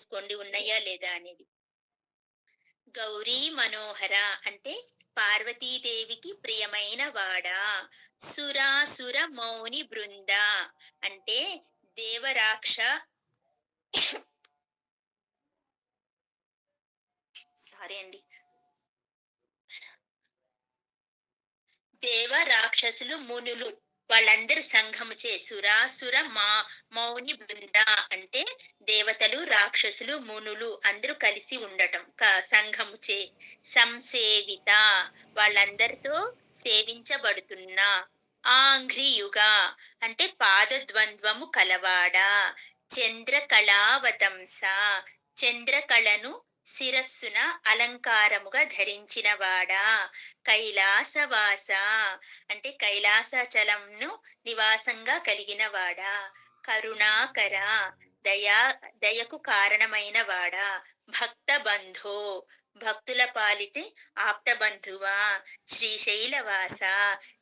తీసుకోండి ఉన్నాయా లేదా అనేది. గౌరీ మనోహర అంటే పార్వతీదేవికి ప్రియమైన వాడా. సురాసుర మౌని బృంద అంటే దేవరాక్ష. సారీ అండి. దేవ రాక్షసులు మునులు. వాళ్ళందరూ సంఘముచే సురాసుర మా మౌని బృంద అంటే దేవతలు రాక్షసులు మునులు అందరూ కలిసి ఉండటం. క- సంఘముచే సంసేవిత వాళ్ళందరితో సేవించబడుతున్న ఆంఘ్రియుగ అంటే పాదద్వంద్వము కలవాడా. చంద్రకళావతంస చంద్రకళను శిరస్సున అలంకారముగా ధరించినవాడా? కైలాసవాస. అంటే కైలాసచలంను నివాసంగా కలిగినవాడా? కరుణాకర. దయా దయకు కారణమైన వాడా భక్త బంధో భక్తుల పాలిటి ఆప్త బంధువా శ్రీశైలవాస.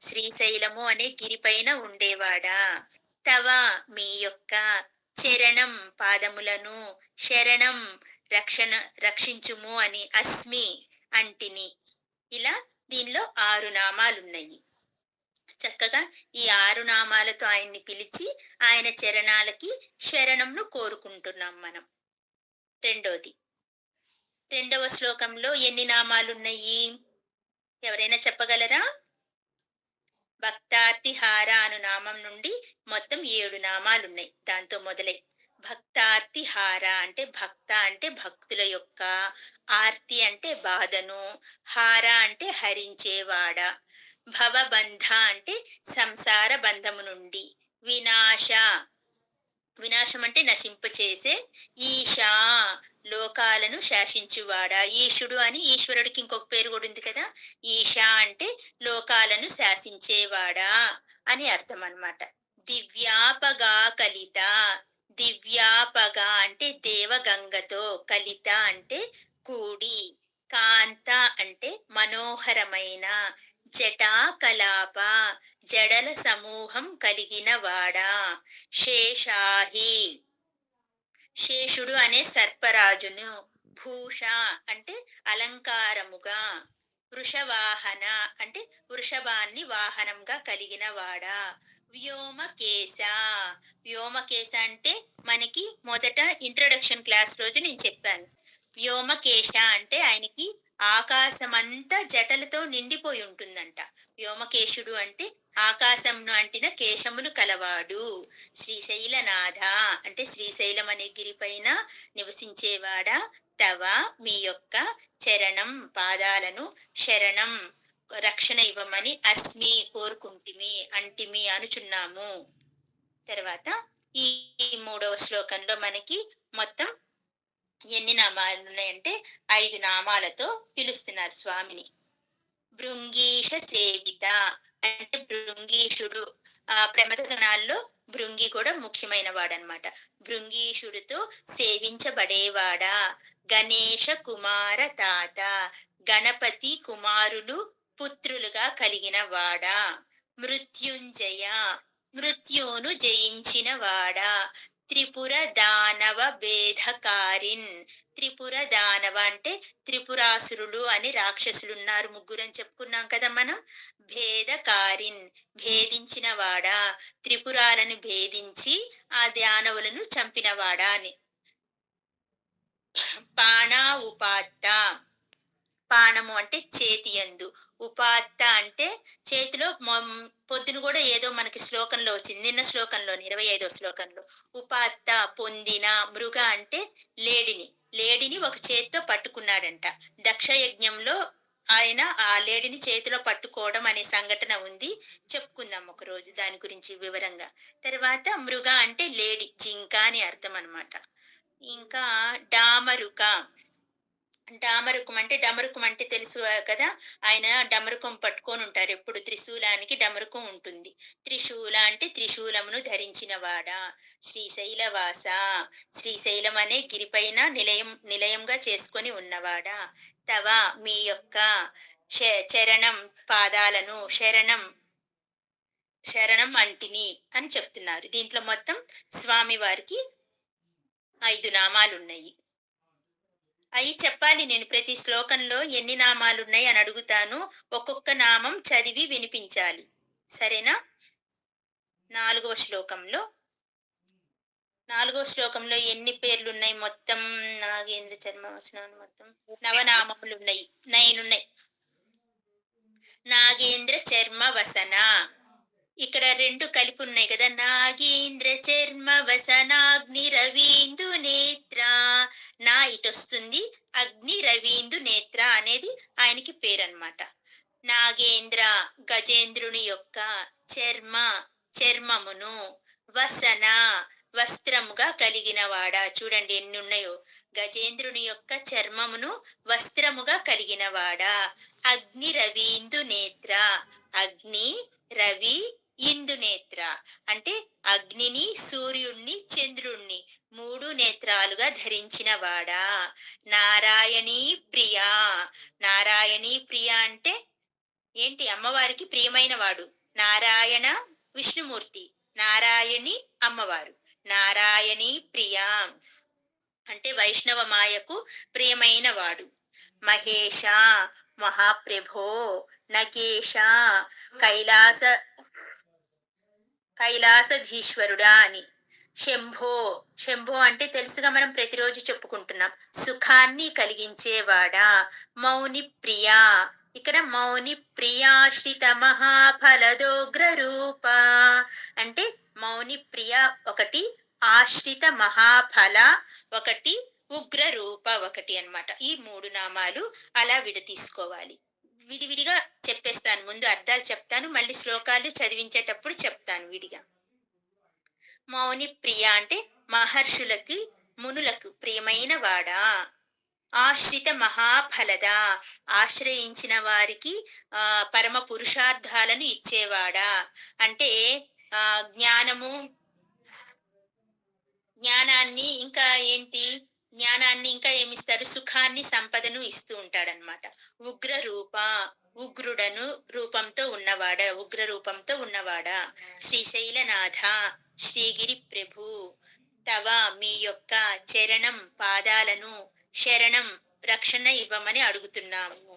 శ్రీశైలము అనే గిరిపైన ఉండేవాడా? తవ మీ యొక్క చరణం పాదములను శరణం రక్షణ రక్షించుము అని అస్మి అంటిని. ఇలా దీనిలో ఆరు నామాలున్నాయి. చక్కగా ఈ ఆరు నామాలతో ఆయన్ని పిలిచి ఆయన చరణాలకి శరణంను కోరుకుంటున్నాం మనం. రెండోది. రెండవ శ్లోకంలో ఎన్ని నామాలున్నాయి? ఎవరైనా చెప్పగలరా? భక్తార్తిహార అను నామం నుండి మొత్తం ఏడు నామాలున్నాయి. దాంతో మొదలై భక్తార్తిహార అంటే భక్త అంటే భక్తుల యొక్క ఆర్తి అంటే బాధను హార అంటే హరించేవాడ భవబంధ అంటే సంసార బంధము నుండి వినాశ వినాశం అంటే నశింపచేసే ఈశా లోకాలను శాసించువాడా. ఈశుడు అని ఈశ్వరుడికి ఇంకొక పేరు కూడా ఉంది కదా ఈశా అంటే లోకాలను శాసించేవాడా అని అర్థం అనమాట దివ్యాపగా కలిత దివ్యాపగ అంటే దేవగంగతో కలిత అంటే కూడి కాంత అంటే మనోహరమైన జటాకలాప జడల సమూహం కలిగిన వాడా. శేషాహి. శేషుడు అనే సర్పరాజును భూష అంటే అలంకారముగా వృషవాహన అంటే వృషభాన్ని వాహనంగా కలిగిన వాడా. వ్యోమకేశ వ్యోమకేశ అంటే మనకి మొదట ఇంట్రొడక్షన్ క్లాస్ రోజు నేను చెప్పాను. వ్యోమకేశ అంటే ఆయనకి ఆకాశమంతా జటలతో నిండిపోయి ఉంటుందంట. వ్యోమకేశుడు అంటే ఆకాశంను అంటిన కేశములు కలవాడు. శ్రీశైలనాథ అంటే శ్రీశైలం అనే గిరిపైన నివసించేవాడా? తవ మీ యొక్క చరణం పాదాలను శరణం. రక్షణ ఇవ్వమని అస్మి కోరుకుంటిమి అంటిమి అనుచున్నాము. తర్వాత ఈ మూడవ శ్లోకంలో మనకి మొత్తం ఎన్ని నామాలు ఉన్నాయంటే ఐదు నామాలతో పిలుస్తున్నారు స్వామిని. భృంగీష సేవిత అంటే భృంగీషుడు. ఆ ప్రమద గణాల్లో భృంగి కూడా ముఖ్యమైన వాడనమాట భృంగీషుడితో సేవించబడేవాడా? గణేష కుమార తాత గణపతి కుమారులు పుత్రులుగా కలిగిన వాడా? మృత్యుంజయ మృత్యును జయించిన వాడా? త్రిపుర దానవ భేదకారిన్ త్రిపుర దానవ అంటే త్రిపురాసురులు అని రాక్షసులు ఉన్నారు ముగ్గురు అని చెప్పుకున్నాం కదా మనం. భేదకారిన్ భేదించిన వాడా? త్రిపురాలను భేదించి ఆ దానవులను చంపినవాడా అని. పాణా ఉపాత్త పానము అంటే చేతి ఎందు ఉపాత్త అంటే చేతిలో పొద్దున కూడా ఏదో మనకి శ్లోకంలో వచ్చింది. నిన్న శ్లోకంలో ఇరవై ఐదో శ్లోకంలో. ఉపాత్త పొందిన మృగ అంటే లేడిని. లేడిని ఒక చేతితో పట్టుకున్నాడంట. దక్ష యజ్ఞంలో ఆయన ఆ లేడిని చేతిలో పట్టుకోవడం అనే సంఘటన ఉంది. చెప్పుకుందాం ఒక రోజు దాని గురించి వివరంగా. తర్వాత మృగ అంటే లేడి జింక అని అర్థం అనమాట ఇంకా డామరుక. డామరుకం అంటే డమరుకం అంటే తెలుసు కదా? ఆయన డమరుకం పట్టుకొని ఉంటారు ఎప్పుడు. త్రిశూలానికి డమరుకం ఉంటుంది. త్రిశూల అంటే త్రిశూలమును ధరించినవాడ? శ్రీశైలవాస. శ్రీశైలం అనే గిరిపైన నిలయం నిలయంగా చేసుకొని ఉన్నవాడా? తవ మీ యొక్క శ- చరణం పాదాలను శరణం శరణం అంటిని అని చెప్తున్నారు. దీంట్లో మొత్తం స్వామి వారికి ఐదు నామాలు ఉన్నాయి అవి చెప్పాలి నేను ప్రతి శ్లోకంలో ఎన్ని నామాలు ఉన్నాయి అని అడుగుతాను. ఒక్కొక్క నామం చదివి వినిపించాలి. సరేనా? నాలుగవ శ్లోకంలో. నాలుగో శ్లోకంలో ఎన్ని పేర్లు ఉన్నాయి మొత్తం నాగేంద్ర చర్మ మొత్తం నవనామములు ఉన్నాయి నైన్ ఉన్నాయి నాగేంద్ర చర్మ వసన. ఇక్కడ రెండు కలిపి ఉన్నాయి కదా. నాగేంద్ర చర్మ వసనాగ్ని రవీందు నేత్ర. నా ఇటొస్తుంది అగ్ని రవీందు నేత్ర అనేది ఆయనకి పేరు నాగేంద్ర గజేంద్రుని యొక్క చర్మ చర్మమును వసన వస్త్రముగా కలిగిన వాడా చూడండి ఎన్ని ఉన్నాయో గజేంద్రుని యొక్క చర్మమును వస్త్రముగా కలిగిన వాడా అగ్ని రవీందు నేత్ర. అగ్ని రవి ఇందు నేత్ర అంటే అగ్నిని సూర్యుణ్ణి చంద్రుణ్ణి మూడు నేత్రాలుగా ధరించిన వాడా. నారాయణీ ప్రియా. నారాయణీ ప్రియ అంటే ఏంటి? అమ్మవారికి ప్రియమైన వాడు. నారాయణ విష్ణుమూర్తి. నారాయణి అమ్మవారు. నారాయణి ప్రియ. అంటే వైష్ణవ మాయకు ప్రియమైన వాడు. మహేష మహాప్రభో నగేశ కైలాస కైలాసధీశ్వరుడా అని శంభో శంభో అంటే తెలుసుగా మనం ప్రతిరోజు చెప్పుకుంటున్నాం. సుఖాన్ని కలిగించేవాడా? మౌని ప్రియా ఇక్కడ మౌని ప్రియాశ్రిత మహాఫలదోగ్ర రూప అంటే మౌని ప్రియ ఒకటి ఆశ్రిత మహాఫల ఒకటి ఉగ్ర రూప ఒకటి అన్నమాట. ఈ మూడు నామాలు అలా విడతీసుకోవాలి విడివిడిగా చెప్పేస్తాను. ముందు అర్థాలు చెప్తాను మళ్ళీ శ్లోకాలు చదివించేటప్పుడు చెప్తాను విడిగా. మౌని ప్రియ అంటే మహర్షులకి మునులకు ప్రియమైన వాడా? ఆశ్రిత మహాఫలద? ఆశ్రయించిన వారికి ఆ పరమ పురుషార్థాలను ఇచ్చేవాడా? అంటే ఆ జ్ఞానము జ్ఞానాన్ని ఇంకా ఏంటి? జ్ఞానాన్ని ఇంకా ఏమిస్తారు? సుఖాన్ని సంపదను ఇస్తూ ఉంటాడనమాట ఉగ్ర రూప ఉగ్రుడను రూపంతో ఉన్నవాడ? ఉగ్ర రూపంతో ఉన్నవాడా? శ్రీశైలనాథ శ్రీగిరి ప్రభు తవ మీ యొక్క చరణం పాదాలను శరణం రక్షణ ఇవ్వమని అడుగుతున్నాము.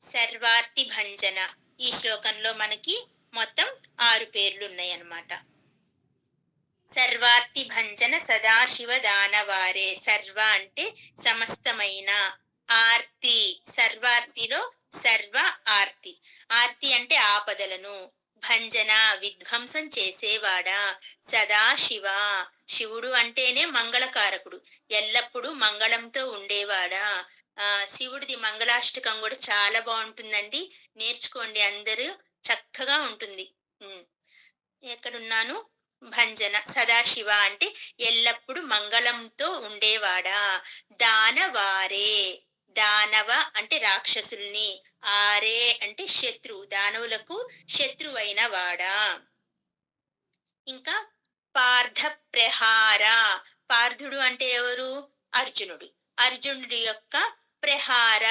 సర్వార్థి భంజన ఈ శ్లోకంలో మనకి మొత్తం ఆరు పేర్లు ఉన్నాయి అన్నమాట సర్వార్తి భంజన సదాశివ దానవారే సర్వ అంటే సమస్తమైన ఆర్తి. సర్వార్తిలో సర్వ ఆర్తి. ఆర్తి అంటే ఆపదలను. భంజన విధ్వంసం చేసేవాడా? సదాశివ. శివుడు అంటేనే మంగళకారకుడు. ఎల్లప్పుడూ మంగళంతో ఉండేవాడా? ఆ శివుడిది మంగళాష్టకం కూడా చాలా బాగుంటుందండి. నేర్చుకోండి అందరూ. చక్కగా ఉంటుంది. ఎక్కడున్నాను? భంజన. సదాశివ అంటే ఎల్లప్పుడు మంగళంతో ఉండేవాడా? దానవారే. దానవ అంటే రాక్షసుల్ని. ఆరే అంటే శత్రువు దానవులకు శత్రువైన వాడా? ఇంకా పార్థ ప్రహార పార్థుడు అంటే ఎవరు? అర్జునుడు. అర్జునుడి యొక్క ప్రహార.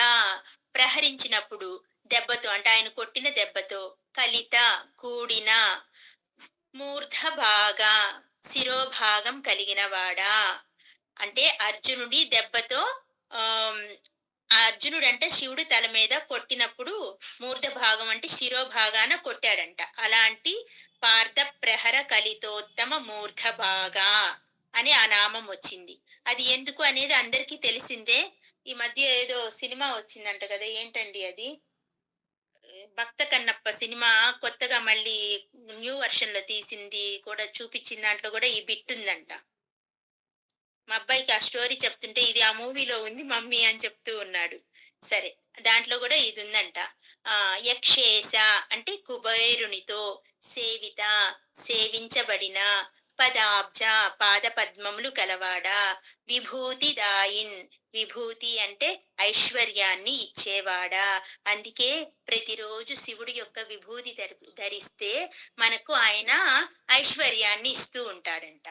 ప్రహరించినప్పుడు దెబ్బతో అంటే ఆయన కొట్టిన దెబ్బతో కలిత కూడిన మూర్ధభాగ శిరోభాగం కలిగినవాడా అంటే అర్జునుడి దెబ్బతో అర్జునుడు అంటే శివుడు తల మీద కొట్టినప్పుడు మూర్ధ భాగం అంటే శిరోభాగాన కొట్టాడంట. అలాంటి పార్థ ప్రహర కలితోత్తమ మూర్ధ భాగా అని ఆ నామం వచ్చింది. అది ఎందుకు అనేది అందరికీ తెలిసిందే. ఈ మధ్య ఏదో సినిమా వచ్చిందంట కదా ఏంటండి అది? భక్త కన్నప్ప సినిమా కొత్తగా మళ్ళీ న్యూ వర్షన్లో తీసింది కూడా చూపించిన దాంట్లో కూడా ఈ బిట్ ఉందంట. మా అబ్బాయికి ఆ స్టోరీ చెప్తుంటే ఇది ఆ మూవీలో ఉంది మమ్మీ అని చెప్తూ ఉన్నాడు. సరే దాంట్లో కూడా ఇది ఉందంట. ఆ అంటే కుబేరునితో సేవిత సేవించబడిన పదాబ్జ పాదపద్మములు కలవాడా? విభూతి దాయిన్ విభూతి అంటే ఐశ్వర్యాన్ని ఇచ్చేవాడా? అందుకే ప్రతిరోజు శివుడి యొక్క విభూతి ధరిస్తే మనకు ఆయన ఐశ్వర్యాన్ని ఇస్తూ ఉంటాడంట.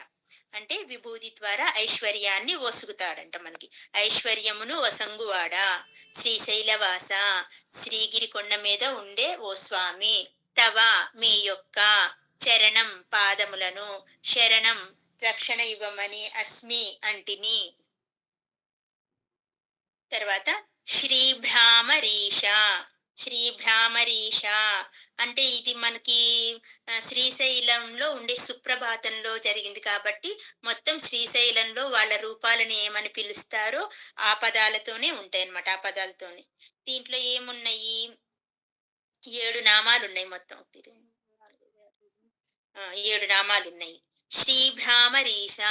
అంటే విభూతి ద్వారా ఐశ్వర్యాన్ని వసుగుతాడంట మనకి. ఐశ్వర్యమును వసంగువాడా శ్రీశైలవాస. శ్రీగిరి కొండ మీద ఉండే ఓ స్వామి. తవ మీ యొక్క చరణం పాదములను శరణం రక్షణ ఇవ్వమని అస్మి అంటిని. తర్వాత శ్రీ భ్రామరీష శ్రీ భ్రామరీష అంటే ఇది మనకి శ్రీశైలంలో ఉండే సుప్రభాతంలో జరిగింది కాబట్టి మొత్తం శ్రీశైలంలో వాళ్ళ రూపాలని ఏమని పిలుస్తారో ఆ పదాలతోనే ఉంటాయి అన్నమాట ఆ పదాలతోనే దీంట్లో ఏమున్నాయి? ఏడు నామాలు ఉన్నాయి మొత్తం ఒకటి, రెండు, నాలుగు, ఐదు, ఆ, ఏడు నామాలు ఉన్నాయి. శ్రీ భ్రామరీష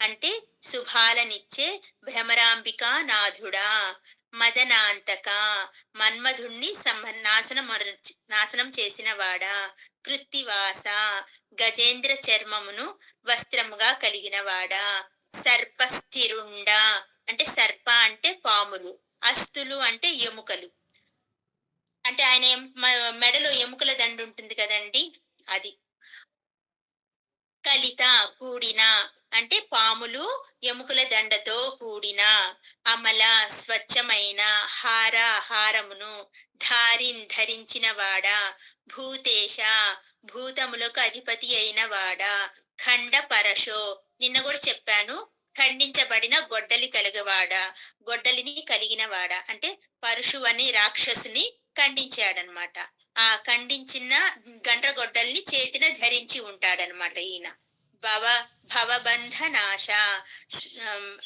అంటే శుభాలనిచ్చే భ్రమరాంబిక నాథుడా మదనాంతక మన్మధుణ్ణి నాశనం నాశనం చేసిన వాడా కృత్తివాస గజేంద్ర చర్మమును వస్త్రముగా కలిగిన వాడా సర్పస్థిరుండ అంటే సర్ప అంటే పాములు అస్తులు అంటే ఎముకలు. అంటే ఆయన మ- మెడలో ఎముకల దండు ఉంటుంది కదండి అది. కలిత కూడిన అంటే పాములు ఎముకల దండతో కూడిన అమల స్వచ్ఛమైన హార హారమును ధారిన్ ధరించిన వాడ భూతేశ భూతములకు అధిపతి అయిన వాడ ఖండ పరశో. నిన్న కూడా చెప్పాను ఖండించబడిన గొడ్డలి కలిగవాడ గొడ్డలిని కలిగిన వాడ. అంటే పరశు అనే రాక్షసుని ఖండించాడనమాట ఆ ఖండించిన గండ్రగొడ్డల్ని చేతిన ధరించి ఉంటాడనమాట ఈయన. భవ భవబంధనాశ నాశ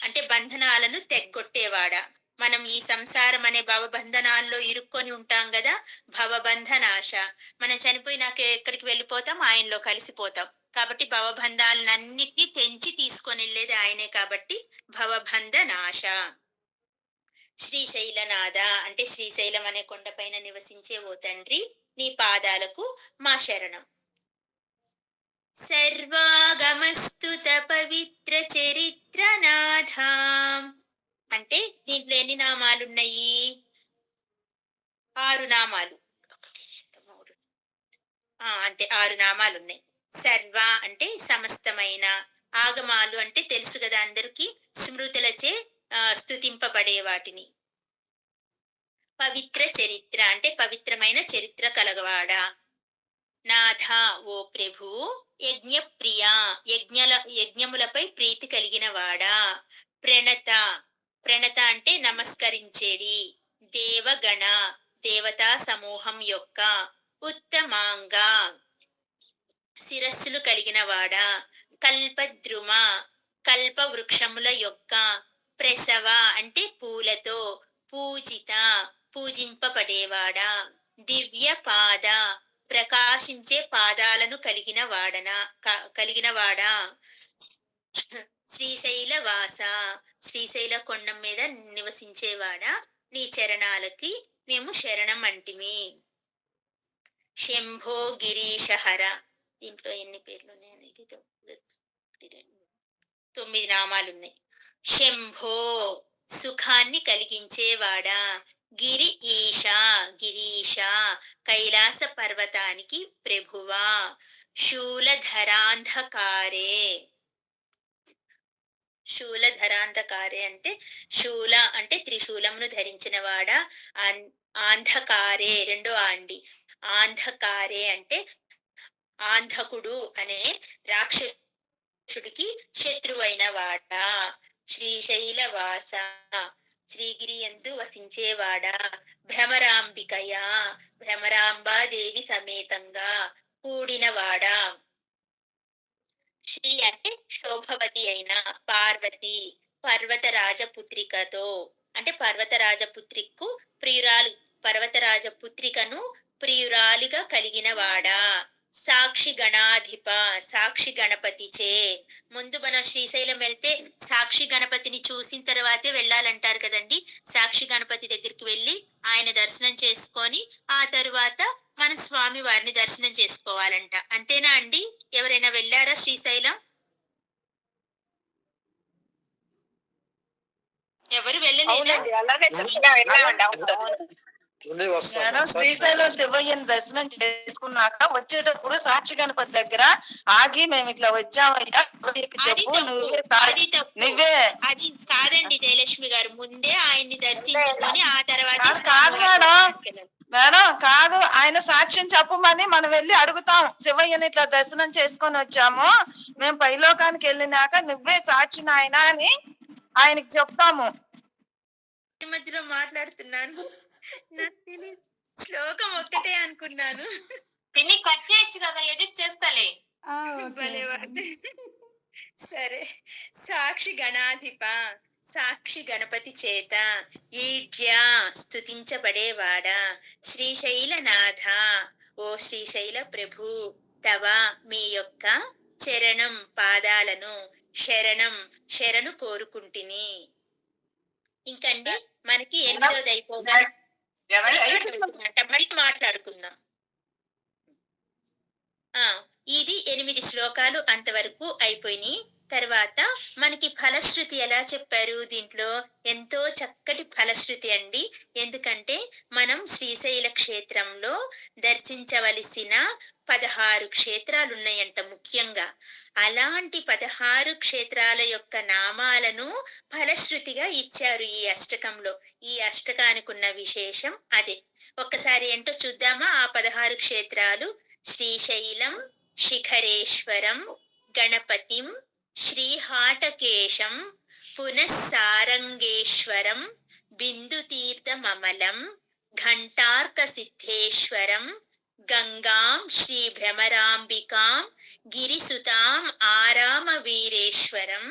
అంటే బంధనాలను తెగ్గొట్టేవాడా. మనం ఈ సంసారం అనే భవబంధనాల్లో ఇరుక్కొని ఉంటాం కదా భవబంధనాశ. మనం చనిపోయినాక ఎక్కడికి వెళ్ళిపోతాం? ఆయనలో కలిసిపోతాం. కాబట్టి భవబంధాలన్నిటినీ తెంచి తీసుకొని వెళ్ళేది ఆయనే కాబట్టి భవబంధనాశ. శ్రీశైలనాథ అంటే శ్రీశైలం అనే కొండపైన నివసించే ఓ తండ్రి నీ పాదాలకు మా శరణం. సర్వాగమస్తుత పవిత్ర చరిత్రనాథ అంటే దీంట్లో ఎన్ని నామాలున్నాయి? ఆరు నామాలు. అంతే ఆరు నామాలు ఉన్నాయి సర్వ అంటే సమస్తమైన ఆగమాలు అంటే తెలుసు కదా అందరికీ స్మృతులచే స్థుతింపబడే స్తుతింపబడే వాటిని. పవిత్ర చరిత్ర అంటే పవిత్రమైన చరిత్ర కలగవాడా? నాథ ఓ ప్రభు యజ్ఞ ప్రియ యజ్ఞల యజ్ఞములపై ప్రీతి కలిగిన వాడా ప్రణత ప్రణత అంటే నమస్కరించేడి. దేవగణ దేవతా సమూహం యొక్క ఉత్తమాంగ. శిరస్సులు కలిగిన వాడా కల్పద్రుమ కల్ప వృక్షముల యొక్క ప్రసవ అంటే పూలతో పూజిత పూజింపబడేవాడా. దివ్య పాద ప్రకాశించే పాదాలను కలిగిన వాడనా క- కలిగిన వాడా. శ్రీశైల వాస శ్రీశైల కొండం మీద నివసించేవాడా నీ చరణాలకి మేము శరణం అంటిమి. శంభో గిరీశహర. దీంట్లో ఎన్ని పేర్లు ఉన్నాయని ఇది రెండు, తొమ్మిది నామాలు ఉన్నాయి శంభో సుఖాన్ని కలిగించేవాడా? గిరి ఈశా గిరీశ కైలాస పర్వతానికి ప్రభువా. శూలధరాంధకారే. శూలధరాంధకారే అంటే శూల అంటే త్రిశూలమును ధరించిన వాడా ఆంధకారే రెండో ఆండి. ఆంధకారే అంటే ఆంధకుడు అనే రాక్షసుడికి శత్రువైన వాడా శ్రీశైల వాస శ్రీగిరి ఎందు వసించేవాడా. భ్రమరాంబికయా. భ్రమరాంబాదేవి సమేతంగా కూడినవాడా. శ్రీ అంటే శోభవతి అయిన పార్వతి. పర్వతరాజ పుత్రికతో అంటే పర్వతరాజ పుత్రికు ప్రియురాలు పర్వతరాజ పుత్రికను ప్రియురాలిగా కలిగినవాడా. సాక్షి గణాధిప సాక్షి గణపతి చే. ముందు మనం శ్రీశైలం వెళ్తే సాక్షి గణపతిని చూసిన తర్వాతే వెళ్ళాలంటారు కదండి. సాక్షి గణపతి దగ్గరికి వెళ్ళి ఆయన దర్శనం చేసుకొని ఆ తరువాత మన స్వామి వారిని దర్శనం చేసుకోవాలంట. అంతేనా అండి? ఎవరైనా వెళ్ళారా శ్రీశైలం? ఎవరు వెళ్ళలేదా? నేను శ్రీశైలం శివయ్యని దర్శనం చేసుకున్నాక వచ్చేటప్పుడు సాక్షి గణపతి దగ్గర ఆగి మేము ఇట్లా వచ్చామయ్యా. చెప్పు నువ్వే నువ్వే. అది కాదండి జయలక్ష్మి గారు ముందే ఆయన్ని దర్శించుకొని ఆ తర్వాత కాదు, మేడం. మేడం మేడం కాదు ఆయన సాక్ష్యం చెప్పమని మనం వెళ్ళి అడుగుతాం. శివయ్యని ఇట్లా దర్శనం చేసుకొని వచ్చాము. మేము పైలోకానికి వెళ్ళినాక నువ్వే సాక్షి నాయన అని ఆయనకి చెప్తాము. మధ్య మధ్యలో మాట్లాడుతున్నాను. శ్లోకం ఒక్కటే అనుకున్నాను. పిన్ని కట్ చేయొచ్చు కదా ఎడిట్ చేస్తలే. సరే. సాక్షి గణాధిప సాక్షి గణపతి చేత ఈడ్యా స్తుతించబడేవాడా. శ్రీశైలనాథ ఓ శ్రీశైల ప్రభు తవ మీ యొక్క చరణం పాదాలను శరణం శరణు కోరుకుంటిని. ఇంకండి మనకి ఎనిమిదోది అయిపోగా మాట్లాడుకుందాం? ఆ ఇది ఎనిమిది శ్లోకాలు అంతవరకు అయిపోయినాయి. తర్వాత మనకి ఫలశ్రుతి ఎలా చెప్పారు? దీంట్లో ఎంతో చక్కటి ఫలశ్రుతి అండి. ఎందుకంటే మనం శ్రీశైల క్షేత్రంలో దర్శించవలసిన పదహారు క్షేత్రాలు ఉన్నాయంట ముఖ్యంగా. అలాంటి పదహారు క్షేత్రాల యొక్క నామాలను ఫలశ్రుతిగా ఇచ్చారు ఈ అష్టకంలో. ఈ అష్టకానికి ఉన్న విశేషం అదే. ఒక్కసారి ఏంటో చూద్దామా? ఆ పదహారు క్షేత్రాలు శ్రీశైలం శిఖరేశ్వరం గణపతిం శ్రీహాటకేశం పునఃసారంగేశ్వరం బిందుతీర్థమమలం ఘంటార్కసిద్ధేశ్వరం గంగాం శ్రీభ్రమరాంబికాం గిరిసుతాం ఆరామ వీరేశ్వరం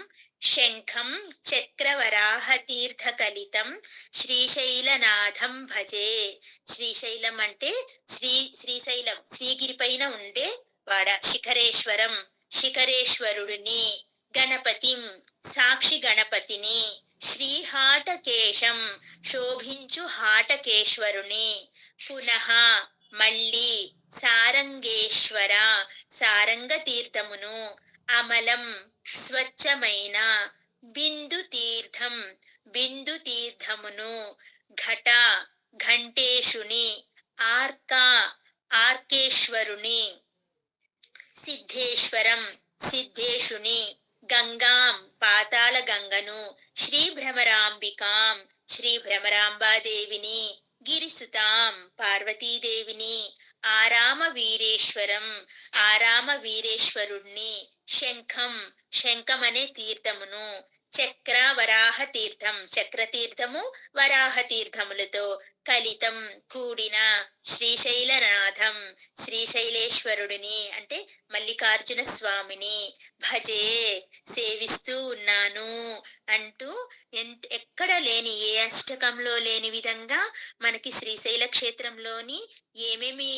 శంఖం చక్రవరాహతీర్థకలితం శ్రీశైలనాథం భజే శ్రీశైలం అంటే శ్రీ శ్రీశైలం శ్రీగిరి పైన ఉండే వాడ శిఖరేశ్వరం శిఖరేశ్వరుడిని। గణపతిం సాక్షి గణపతిని శ్రీహాటకేశం శోభించు హాటకేశ్వరుని. పునః మళ్ళీ సారంగేశ్వర సారంగ తీర్థమును అమలం స్వచ్ఛమైన బిందు తీర్థం బిందు తీర్థమును ఘట ఘంటేశుని ఆర్క ఆర్కేశ్వరుని సిద్ధేశ్వరం సిద్ధేశుని గంగాం పాతాళ గంగను శ్రీ భ్రమరాంబికాం శ్రీ భ్రమరాంబాదేవిని గిరిసుతాం పార్వతీదేవిని ఆరామ వీరేశ్వరం ఆరామ వీరేశ్వరుణ్ణి శంఖం శంఖమనే తీర్థమును చక్ర వరాహ తీర్థం చక్ర తీర్థము వరాహ తీర్థములతో కలితం కూడిన శ్రీశైలనాథం. శ్రీశైలేశ్వరుడిని అంటే మల్లికార్జున స్వామిని భజే సేవిస్తూ ఉన్నాను అంటూ ఎంత ఎక్కడ లేని ఏ అష్టకంలో లేని విధంగా మనకి శ్రీశైల క్షేత్రంలోని ఏమేమి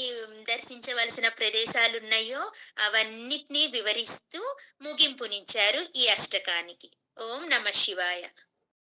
దర్శించవలసిన ప్రదేశాలు ఉన్నాయో అవన్నిటినీ వివరిస్తూ ముగింపునిచ్చారు ఈ అష్టకానికి. ఓం నమ శివాయ.